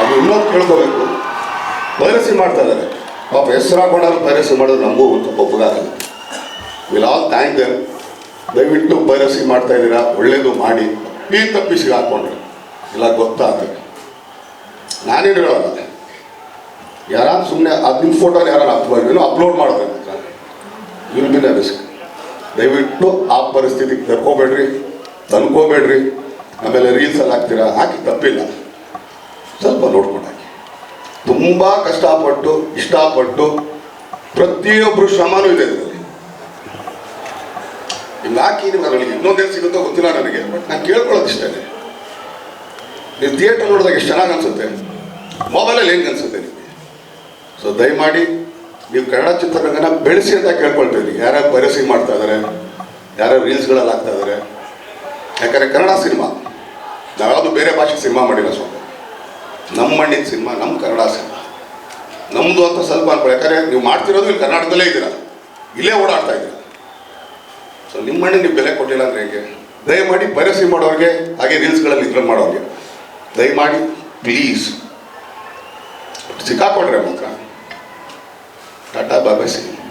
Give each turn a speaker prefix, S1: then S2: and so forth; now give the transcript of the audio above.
S1: ಅದು ಇನ್ನೊಂದು ಕೇಳ್ಕೋಬೇಕು. ಪೈರಸಿ ಮಾಡ್ತಾ ಇದ್ದಾರೆ. ಪಾಪ ಹೆಸರು ಹಾಕೊಂಡಾಗ ಪೈರಸಿ ಮಾಡೋದು ನಮಗೂ ಸ್ವಲ್ಪ ಉಪಕಾರ ವಿಲ್ ಆಲ್ ಥ್ಯಾಂಕ್ ದಯವಿಟ್ಟು ಪೈರಸಿ ಮಾಡ್ತಾ ಇದ್ದೀರಾ? ಒಳ್ಳೇದು ಮಾಡಿ. ಈ ತಪ್ಪಿಸಿಗೆ ಹಾಕೊಂಡ್ರೆ. ಇಲ್ಲ ಗೊತ್ತಾದ್ರೆ ನಾನೇನು ಹೇಳೋಲ್ಲ ಯಾರಾದ್ರು ಸುಮ್ಮನೆ ಅದು ನಿಮ್ಮ ಫೋಟೋನ ಯಾರು ಅಪ್ಲೋಡ್ ಅಪ್ಲೋಡ್ ಬಿ ರಿಸ್ಕ್ ದಯವಿಟ್ಟು ಆ ಪರಿಸ್ಥಿತಿಗೆ ತರ್ಕೋಬೇಡ್ರಿ ತಂದ್ಕೋಬೇಡ್ರಿ ಆಮೇಲೆ ರೀಲ್ಸಲ್ಲಿ ಹಾಕ್ತೀರಾ? ಹಾಕಿ ತಪ್ಪಿಲ್ಲ. ಸ್ವಲ್ಪ ನೋಡ್ಕೊಂಡಾಗಿ ತುಂಬ ಕಷ್ಟಪಟ್ಟು, ಇಷ್ಟಪಟ್ಟು ಪ್ರತಿಯೊಬ್ಬರು ಶ್ರಮನೂ ಇದೆ ಇದರಲ್ಲಿ. ಹಿಂಗೆ ನನಗೆ ಸಿಗುತ್ತೋ ಗೊತ್ತಿಲ್ಲ ನನಗೆ ಬಟ್ ನಾನು ಕೇಳ್ಕೊಳ್ಳೋದು ಇಷ್ಟೇ ನೀವು ಥಿಯೇಟರ್ ನೋಡಿದಾಗ ಎಷ್ಟು ಚೆನ್ನಾಗಿ ಅನ್ಸುತ್ತೆ? ಮೊಬೈಲಲ್ಲಿ ಹೆಂಗೆ ಅನಿಸುತ್ತೆ ನಿಮಗೆ? ಸೊ ದಯಮಾಡಿ ನೀವು ಕನ್ನಡ ಚಿತ್ರರಂಗನ ಬೆಳೆಸಿ ಅಂತ ಕೇಳ್ಕೊಳ್ತೀವಿ ಯಾರ್ಯಾರು ಪೈರಸಿ ಮಾಡ್ತಾ ಇದ್ದಾರೆ ಯಾರ್ಯಾರು ರೀಲ್ಸ್ಗಳಲ್ಲಿ ಹಾಕ್ತಾ ಇದ್ದಾರೆ ಯಾಕಂದರೆ ಕನ್ನಡ ಸಿನಿಮಾ ನಾವ್ಯಾವುದು ಬೇರೆ ಭಾಷೆ ಸಿನಿಮಾ ಮಾಡಿಲ್ಲ ಸ್ವಲ್ಪ. ನಮ್ಮ ಮಣ್ಣಿನ ಸಿನಿಮಾ, ನಮ್ಮ ಕನ್ನಡ ಸಿನಿಮಾ. ನಮ್ಮದು ಅಂತ ಸ್ವಲ್ಪ ಅನ್ಕೊಳ್ಳಿ. ಯಾಕಂದರೆ ನೀವು ಮಾಡ್ತಿರೋದು ಇಲ್ಲಿ ಕರ್ನಾಟಕದಲ್ಲೇ ಇದ್ದೀರಾ? ಇಲ್ಲೇ ಓಡಾಡ್ತಾ ಇದ್ದೀರಾ? ಸೊ ನಿಮ್ಮ ಮಣ್ಣಿಗೆ ನೀವು ಬೆಲೆ ಕೊಡಲಿಲ್ಲ ಅಂದರೆ ಹೇಗೆ? ದಯಮಾಡಿ ಪೈರಸಿ ಮಾಡೋರಿಗೆ, ಹಾಗೆ ರೀಲ್ಸ್ಗಳಲ್ಲಿ ಇದ್ರ ಮಾಡೋರಿಗೆ, ದಯಮಾಡಿ ಪ್ಲೀಸ್ ಸಿಕ್ಕಾಕೊಂಡ್ರೆ ಮಾತ್ರ. ಟಾಟಾ ಬಾಬಾ ಸಿನಿಮಾ.